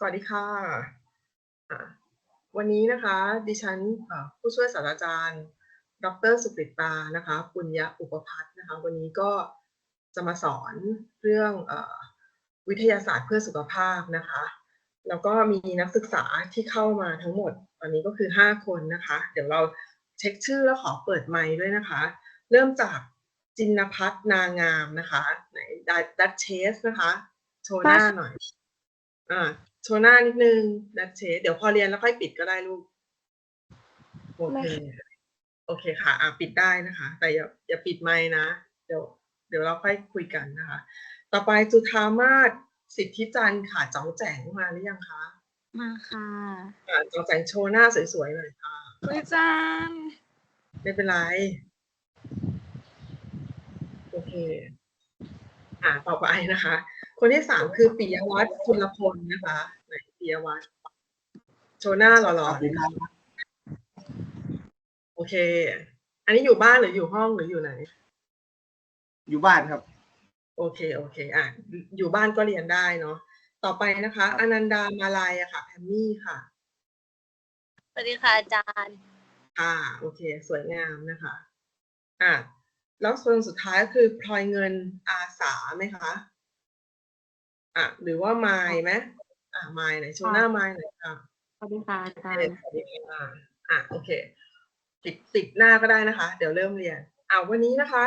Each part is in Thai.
สวัสดีค่ะอะ วันนี้นะคะ ดิฉันเอ่อผู้ช่วยศาสตราจารย์ ดรสุกฤตานะคะ ปุญญอุปพัฒน์นะคะ วันนี้ก็จะมาสอนเรื่องเออวิทยาศาสตร์เพื่อสุขภาพนะคะ แล้วก็มีนักศึกษาที่เข้ามาทั้งหมด ตอนนี้ก็คือ 5 คนนะคะ เดี๋ยวเราเช็คชื่อแล้วขอเปิดไมค์ด้วยนะคะ เริ่มจากจินพัฒนางามนะคะ ไหนดัตเชสนะคะ โชว์หน้าหน่อย อ่าโชว์หน้านิดนึงดัตเชสเดี๋ยวพอเรียนแล้วค่อยปิดก็ได้ลูก โอเค โอเคค่ะ อะปิดได้นะคะ แต่อย่าอย่าปิดไมค์นะ เดี๋ยว เดี๋ยวเราค่อยคุยกันนะคะ ต่อไปจุธามาศสิทธิจันทร์ค่ะจ้องแจ๋งมาหรือยังคะ มาค่ะอะจ้องแจ๋งโชว์หน้าสวยๆหน่อยค่ะคุยจันไม่เป็นไร โอเค อ่าต่อไปนะคะ คนที่สามคือปิยวัฒน์จุลพลนะคะไหนปิยวัฒน์โชว์หน้าหล่อๆโอเค อันนี้อยู่บ้านหรืออยู่ห้องหรืออยู่ไหน อยู่บ้านครับ โอเคโอเค อะ อยู่บ้านก็เรียนได้เนาะต่อไปนะคะ อนันดามาลายอะค่ะแพมมี่ค่ะสวัสดีค่ะอาจารย์อ่าโอเค สวยงามนะคะอะแล้วส่วนสุดท้ายก็คือพลอยเงินอาสาไหมคะ อะหรือว่าไมล์ไหมอะไมล์ไหนโชว์หน้าไมล์หน่อยค่ะสวัสดีค่ะอาจารเออย์สวัสดีค่ะอะโอเคติดติดหน้าก็ได้นะคะ เดี๋ยวเริ่มเรียนอ่าวันนี้นะคะ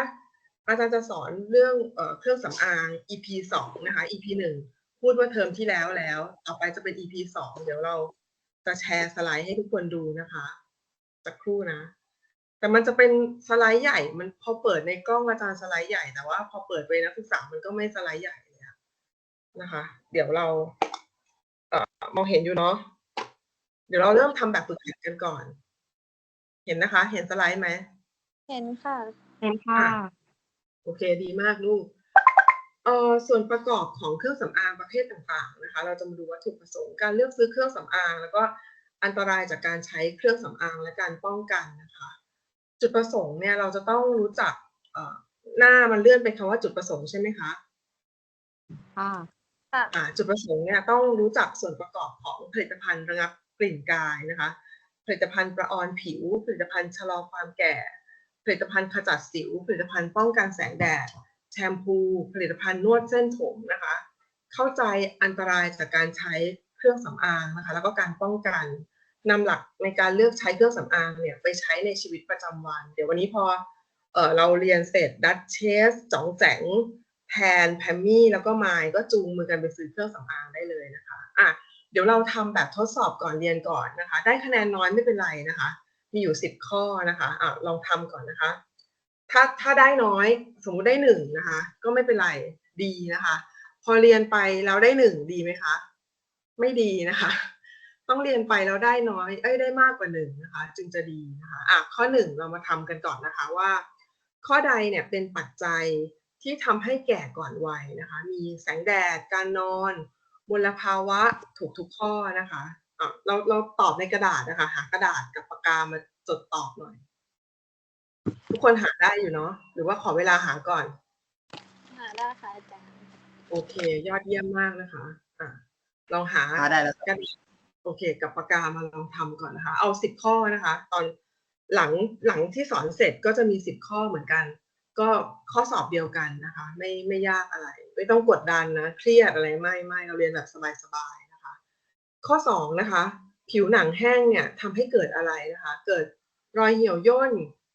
อาจารย์จะสอนเรื่องเอ่อเครื่องสำอาง EP สองนะคะ EP หนึ่งพูดว่าเทอมที่แล้วแล้ว ต่อไปจะเป็น EP สองเดี๋ยวเราจะแชร์สไลด์ให้ทุกคนดูนะคะสักครู่นะ แต่มันจะเป็นสไลด์ใหญ่ มันพอเปิดในกล้องอาจารย์สไลด์ใหญ่แต่ว่าพอเปิดไปนักศึกษามันก็ไม่สไลด์ใหญ่เลยอะ นะคะ เดี๋ยวเราเอ่อมองเห็นอยู่เนาะเดี๋ยวเราเริ่มทำแบบฝึกหัดกันก่อน เห็นนะคะ เห็นสไลด์ไหมเห็นค่ะเห็นค่ะ โอเคดีมากลูกเอ่อส่วนประกอบของเครื่องสำอางประเภทต่างๆนะคะ เราจะมาดูวัตถุประสงค์การเลือกซื้อเครื่องสำอาง แล้วก็อันตรายจากการใช้เครื่องสำอางและการป้องกันนะคะ จุดประสงค์เนี่ยเราจะต้องรู้จักเอ่อหน้ามันเลื่อนเป็นคำว่าจุดประสงค์ใช่ไหมคะค่ะ ค่ะอ่าจุดประสงค์เนี่ยต้องรู้จักส่วนประกอบของผลิตภัณฑ์ระงับกลิ่นกายนะคะ ผลิตภัณฑ์ประออนผิว ผลิตภัณฑ์ชะลอความแก่ ผลิตภัณฑ์ขจัดสิว ผลิตภัณฑ์ป้องกันแสงแดด แชมพู ผลิตภัณฑ์นวดเส้นผมนะคะ เข้าใจอันตรายจากการใช้เครื่องสำอางนะคะ แล้วก็การป้องกันนำหลักในการเลือกใช้เครื่องสำอางเนี่ยไปใช้ในชีวิตประจำวัน เดี๋ยววันนี้พอเออเราเรียนเสร็จดัชเชสจ๋องแจ๋ง แพนแพมมี่แล้วก็ไมล์ก็จูงมือกันไปซื้อเครื่องสำอางได้เลยนะคะอะเดี๋ยวเราทำแบบทดสอบก่อนเรียนก่อนนะคะ ได้คะแนนน้อยไม่เป็นไรนะคะ มีอยู่สิบข้อนะคะอะลองทำก่อนนะคะ ถ้าถ้าได้น้อยสมมุติได้หนึ่งนะคะ ก็ไม่เป็นไรดีนะคะ พอเรียนไปแล้วได้หนึ่งดีไหมคะ ไม่ดีนะคะ ต้องเรียนไปแล้วได้น้อย เอ้ยได้มากกว่าหนึ่งนะคะ จึงจะดีนะคะอะข้อหนึ่งเรามาทำกันก่อนนะคะว่า ข้อใดเนี่ยเป็นปัจจัย ที่ทำให้แก่ก่อนวัยนะคะ มีแสงแดด การนอน มลภาวะถูกทุกข้อนะคะอะเราเราตอบในกระดาษนะคะ หากระดาษกับปากกามาจดตอบหน่อย ทุกคนหาได้อยู่เนาะหรือว่าขอเวลาหาก่อน หาได้ค่ะอาจารย์ โอเค ยอดเยี่ยมมากนะคะ อะลองหาหาได้แล้วครับกันโอเค กับปากกามาลองทำก่อนนะคะ เอาสิบข้อนะคะ ตอนหลังหลังที่สอนเสร็จก็จะมีสิบข้อเหมือนกัน ก็ข้อสอบเดียวกันนะคะ ไม่ไม่ยากอะไร ไม่ต้องกดดันนะเครียดอะไรไม่ไม่เราเรียนแบบสบายๆนะคะ ข้อสองนะคะ ผิวหนังแห้งเนี่ยทำให้เกิดอะไรนะคะ เกิดรอยเหี่ยวย่น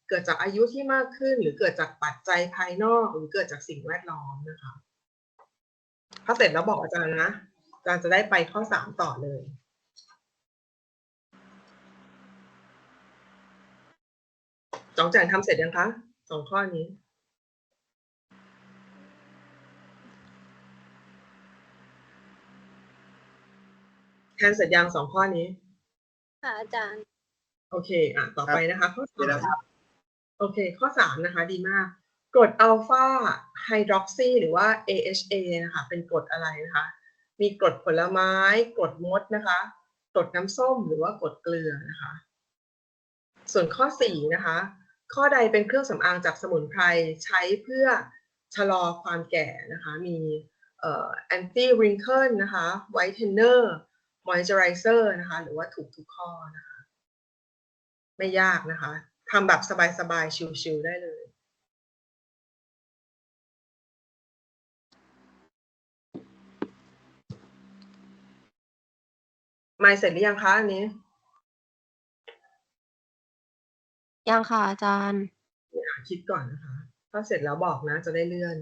เกิดจากอายุที่มากขึ้น หรือเกิดจากปัจจัยภายนอก หรือเกิดจากสิ่งแวดล้อมนะคะ ถ้าเสร็จแล้วบอกอาจารย์นะอาจารย์จะได้ไปข้อสามต่อเลยจองแจงทำเสร็จยังคะสองข้อนี้ แทนเสร็จยังสองข้อนี้ ค่ะอาจารย์ โอเค อะ ต่อไปนะคะข้อเดี๋ยวสานะมครับโอเค ข้อสามนะคะ ดีมากกรดอัลฟาไฮดรอกซีหรือว่า AHA นะคะ เป็นกรดอะไรนะคะ มีกรดผลไม้กรดมดนะคะกรดน้ำส้มหรือว่ากรดเกลือนะคะ ส่วนข้อสี่นะคะ ข้อใดเป็นเครื่องสำอางจากสมุนไพรใช้เพื่อชะลอความแก่นะคะ มีเอ่อ anti wrinkle นะคะ whitener moisturizer นะคะ หรือว่าถูกทุกข้อนะคะ ไม่ยากนะคะทำแบบสบายๆ ชิลๆได้เลยไม่เสร็จหรือยังคะอันนี้ ยังค่ะอาจารย์อะคิดก่อนนะคะ ถ้าเสร็จแล้วบอกนะ จะได้เลื่อน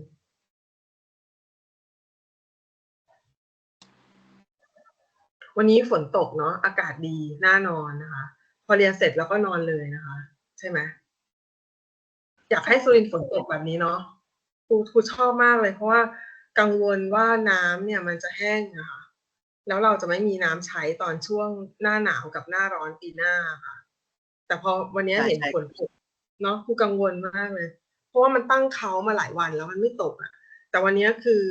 วันนี้ฝนตกเนาะอากาศดีน่านอนนะคะ พอเรียนเสร็จแล้วก็นอนเลยนะคะ ใช่ไหมอยากให้สุรินฝนตกแบบนี้เนาะครูครูชอบมากเลย เพราะว่ากังวลว่าน้ำเนี่ยมันจะแห้งนะคะแล้วเราจะไม่มีน้ำใช้ตอนช่วงหน้าหนาวกับหน้าร้อนปีหน้าค่ะ แต่พอวันนี้เห็นฝนตกเนาะครูกังวลมากเลย เพราะว่ามันตั้งเขามาหลายวันแล้วมันไม่ตกอะ แต่วันนี้คือ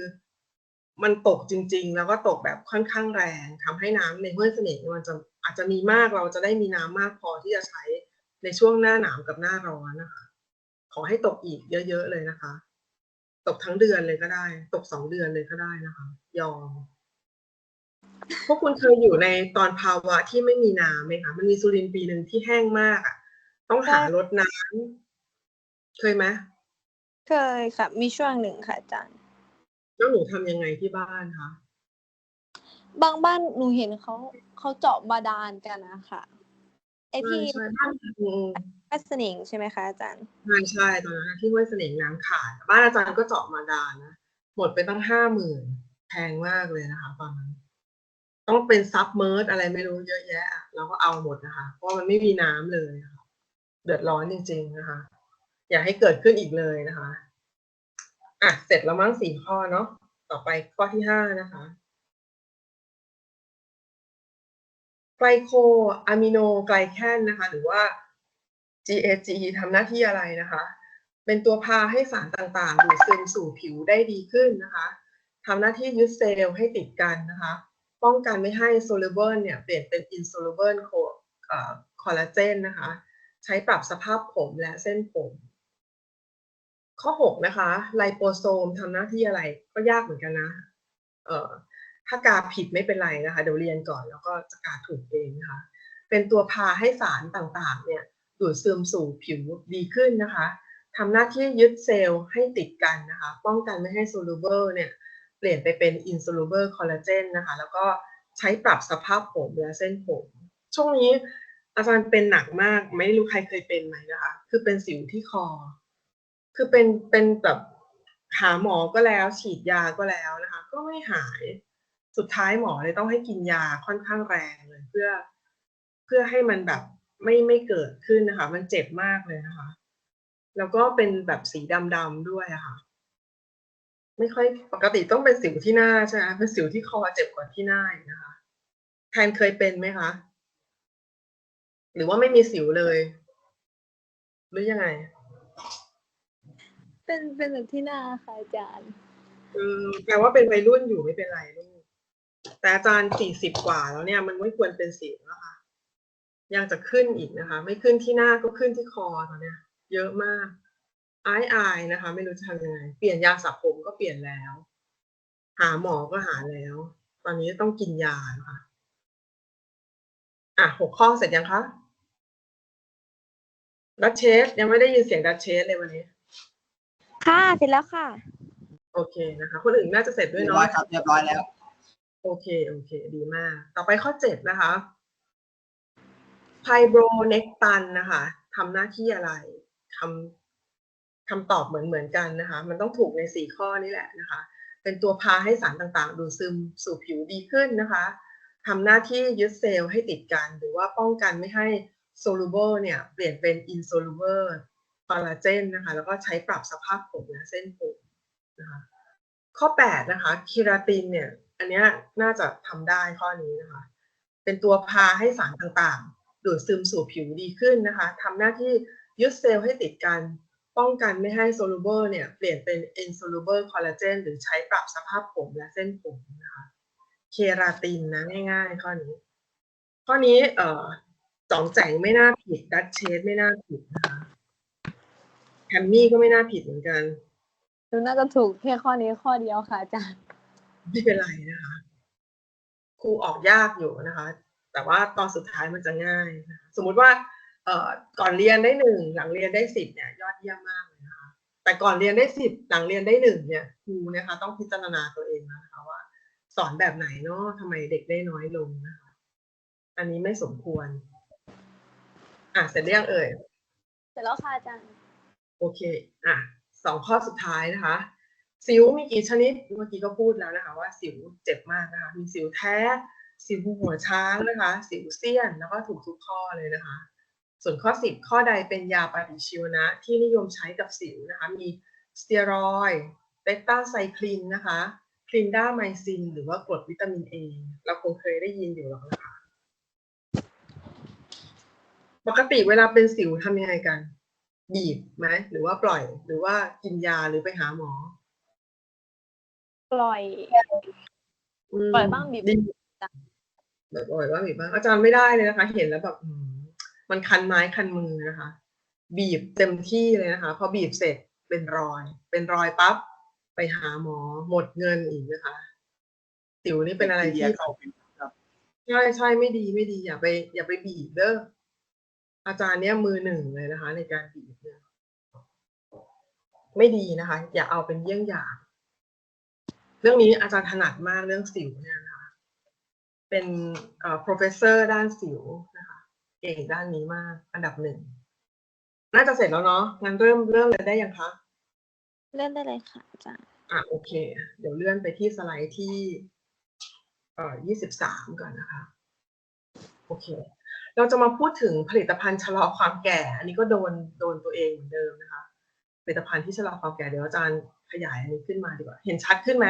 มันตกจริง ๆ แล้วก็ตกแบบค่อนข้างแรงทำให้น้ำในห้วยเสน่ห์มันจะอาจจะมีมากเราจะได้มีน้ำมากพอที่จะใช้ในช่วงหน้าหนาวกับหน้าร้อนนะคะ ขอให้ตกอีกเยอะ ๆ เลยนะคะ ตกทั้งเดือนเลยก็ได้ ตกสองเดือนเลยก็ได้นะคะ ยอมพวกคุณเคยอยู่ในตอนภาวะที่ไม่มีน้ำไหมคะมันมีสุรินปีหนึ่งที่แห้งมากอะ ต้องหารดน้ำเคยไหมเคยค่ะ มีช่วงหนึ่งค่ะอาจารย์ แล้วหนูทำยังไงที่บ้านคะบางบ้านหนูเห็นเขาเขาเจาะบาดาลกันนะคะไอที่ใช่ใช่บ้านอืมแม่สนิงใช่ไหมคะอาจารย์ใช่ใช่ตอนนั้นที่ห้วยเสน่ห์น้ำขาด บ้านอาจารย์ก็เจาะมาดานนะหมดไปตั้งห้าหมื่นแพงมากเลยนะคะ ตอนนั้น ต้องเป็นซับเมิร์ดอะไรไม่รู้เยอะแยะอะเราก็เอาหมดนะคะ เพราะมันไม่มีน้ำเลยนะคะเดือดร้อนจริง ๆนะคะ อย่าให้เกิดขึ้นอีกเลยนะคะ อะเสร็จแล้วมั้งสี่ข้อเนาะต่อไปข้อที่ห้านะคะไกลโคอะมิโนไกลแคนนะคะ หรือว่า GAG ทำหน้าที่อะไรนะคะ เป็นตัวพาให้สารต่างๆดูดซึมสู่ผิวได้ดีขึ้นนะคะทำหน้าที่ยึดเซลล์ให้ติดกันนะคะ ป้องกันไม่ให้ soluble เนี่ยเปลี่ยนเป็น insoluble co- เอ่อ collagen นะคะ ใช้ปรับสภาพผมและเส้นผม ข้อ 6 นะคะ ไลโปโซมทำหน้าที่อะไรก็ยากเหมือนกันนะเอ่อถ้ากาผิดไม่เป็นไรนะคะ เดี๋ยวเรียนก่อนแล้วก็จะกาถูกเองนะคะ เป็นตัวพาให้สารต่างๆ เนี่ยดูดซึมสู่ผิวดีขึ้นนะคะทำหน้าที่ยึดเซลล์ให้ติดกันนะคะ ป้องกันไม่ให้ soluble เนี่ยเปลี่ยนไปเป็น insoluble collagen นะคะ แล้วก็ใช้ปรับสภาพผมและเส้นผม ช่วงนี้อาจารย์เป็นหนักมาก ไม่รู้ใครเคยเป็นไหมนะคะ คือเป็นสิวที่คอ คือเป็นเป็นแบบหาหมอก็แล้วฉีดยาก็แล้วนะคะ ก็ไม่หายสุดท้ายหมอเลยต้องให้กินยาค่อนข้างแรงเลย เพื่อเพื่อให้มันแบบไม่ไม่เกิดขึ้นนะคะ มันเจ็บมากเลยนะคะ แล้วก็เป็นแบบสีดำๆด้วยะค่ะ ไม่ค่อยปกติต้องเป็นสิวที่หน้าใช่ไหมเป็นสิวที่คอเจ็บกว่าที่หน้าอีกนะคะ แทนเคยเป็นไหมคะหรือว่าไม่มีสิวเลย หรือยังไง เป็นเป็นแบบที่หน้าค่ะอาจารย์อืมแปลว่าเป็นวัยรุ่นอยู่ไม่เป็นไรลูกแต่อาจารย์สี่สิบกว่าแล้วเนี่ย มันไม่ควรเป็นสิวแล้วค่ะยังจะขึ้นอีกนะคะ ไม่ขึ้นที่หน้าก็ขึ้นที่คอตอนเนี้ย เยอะมากอายอายนะคะ ไม่รู้จะทำยังไงเปลี่ยนยาสระผมก็เปลี่ยนแล้ว หาหมอก็หาแล้ว ตอนนี้ต้องกินยานะคะอะหกข้อเสร็จยังคะดัชเชสยังไม่ได้ยินเสียงดัชเชสเลยวันนี้ ค่ะ เสร็จแล้วค่ะ โอเคนะคะ คนอื่นน่าจะเสร็จด้วเรียยบร้อยเนาะครับเรียบร้อยแล้ว โอเค โอเค ดีมาก ต่อไปข้อเจ็ดนะคะไพโบรเนกตันนะคะทำหน้าที่อะไรคำคำตอบเหมือนเหมือนกันนะคะ มันต้องถูกในสี่ข้อนี้แหละนะคะ เป็นตัวพาให้สารต่างๆ ดูดซึมสู่ผิวดีขึ้นนะคะทำหน้าที่ยึดเซลล์ให้ติดกัน หรือว่าป้องกันไม่ให้ soluble เนี่ย เปลี่ยนเป็น insoluble collagen นะคะ แล้วก็ใช้ปรับสภาพผมและเส้นผมนะคะ ข้อ 8 นะคะคีราตินเนี่ย อันเนี้ยน่าจะทำได้ข้อนี้นะคะ เป็นตัวพาให้สารต่างๆ ดูดซึมสู่ผิวดีขึ้นนะคะทำหน้าที่ยึดเซลล์ให้ติดกัน ป้องกันไม่ให้ soluble เนี่ย เปลี่ยนเป็น insoluble collagen หรือใช้ปรับสภาพผมและเส้นผมนะคะ เคราตินนะง่าย ๆ ข้อนี้ ข้อนี้เอ่อสองแจงไม่น่าผิดดัชเชสไม่น่าผิดนะคะ มมี่ก็ไม่น่าผิดเหมือนกันหนูน่าจะถูกแค่ข้อนี้ข้อเดียวค่ะอาจารย์ ไม่เป็นไรนะคะ ครูออกยากอยู่นะคะ แต่ว่าตอนสุดท้ายมันจะง่ายนะคะสมมุติว่าเอ่อก่อนเรียนได้หนึ่งหลังเรียนได้สิบเนี่ย ยอดเยี่ยมมากเลยนะคะ แต่ก่อนเรียนได้สิบหลังเรียนได้หนึ่งเนี่ยครูเนะคะ ต้องพิจารณาตัวเองนะคะว่า สอนแบบไหนเนาะทำไมเด็กได้น้อยลงนะคะ อันนี้ไม่สมควร อะเสร็จหรือยังเอ่ย เสร็จแล้วค่ะอาจารย์ โอเค อะสองข้อสุดท้ายนะคะ สิวมีกี่ชนิด เมื่อกี้ก็พูดแล้วนะคะ ว่าสิวเจ็บมากนะคะ มีสิวแท้ สิวหัวช้างนะคะ สิวเสี้ยน แล้วก็ถูกทุกข้อเลยนะคะ ส่วนข้อสิบข้อใดเป็นยาปฏิชีวนะ ที่นิยมใช้กับสิวนะคะ มีสเตียรอยด์เบต้าไซคลินนะคะคลินด้าไมซิน หรือว่ากรดวิตามินเอเราคงเคยได้ยินอยู่หรอกนะคะ ปกติเวลาเป็นสิวทำยังไงกัน บีบไหมหรือว่าปล่อย หรือว่ากินยาหรือไปหาหมอ ปล่อย มปล่อยบ้างบีบ ดีแบบปล่อยบ้างบีบบ้างอาจารย์ไม่ได้เลยนะคะ เห็นแล้วแบบอืมมันคันไม้คันมือนะคะ บีบเต็มที่เลยนะคะ พอบีบเสร็จเป็นรอย เป็นรอยปั๊บไปหาหมอหมดเงินอีกนะคะ สิวนี่เป็นอะไรแบคทีที่เข้าเป็นครับใช่ใช่ไม่ดีไม่ดีอย่าไป อย่าไปบีบเด้อ อาจารย์เนี่ยมือหนึ่งเลยนะคะ ในการบีบเนี่ยไม่ดีนะคะ อย่าเอาเป็นเยี่ยงอย่าง เรื่องนี้อาจารย์ถนัดมากเรื่องสิวเนี่ยนะคะ เป็นเอ่อ professor ด้านสิวนะคะ เก่งด้านนี้มากอันดับหนึ่งน่าจะเสร็จแล้วเนาะงั้นเริ่มเริ่มเลยได้ยังคะเล่นได้เลยค่ะอาจารย์อะโอเค เดี๋ยวเลื่อนไปที่สไลด์ที่เอ่อยี่สิบสามก่อนนะคะ โอเค เราจะมาพูดถึงผลิตภัณฑ์ชะลอความแก่ อันนี้ก็โดนโดนตัวเองเหมือนเดิมนะคะ ผลิตภัณฑ์ที่ชะลอความแก่เดี๋ยวอาจารย์ขยายอันนี้ขึ้นมาดีกว่า เห็นชัดขึ้นไหม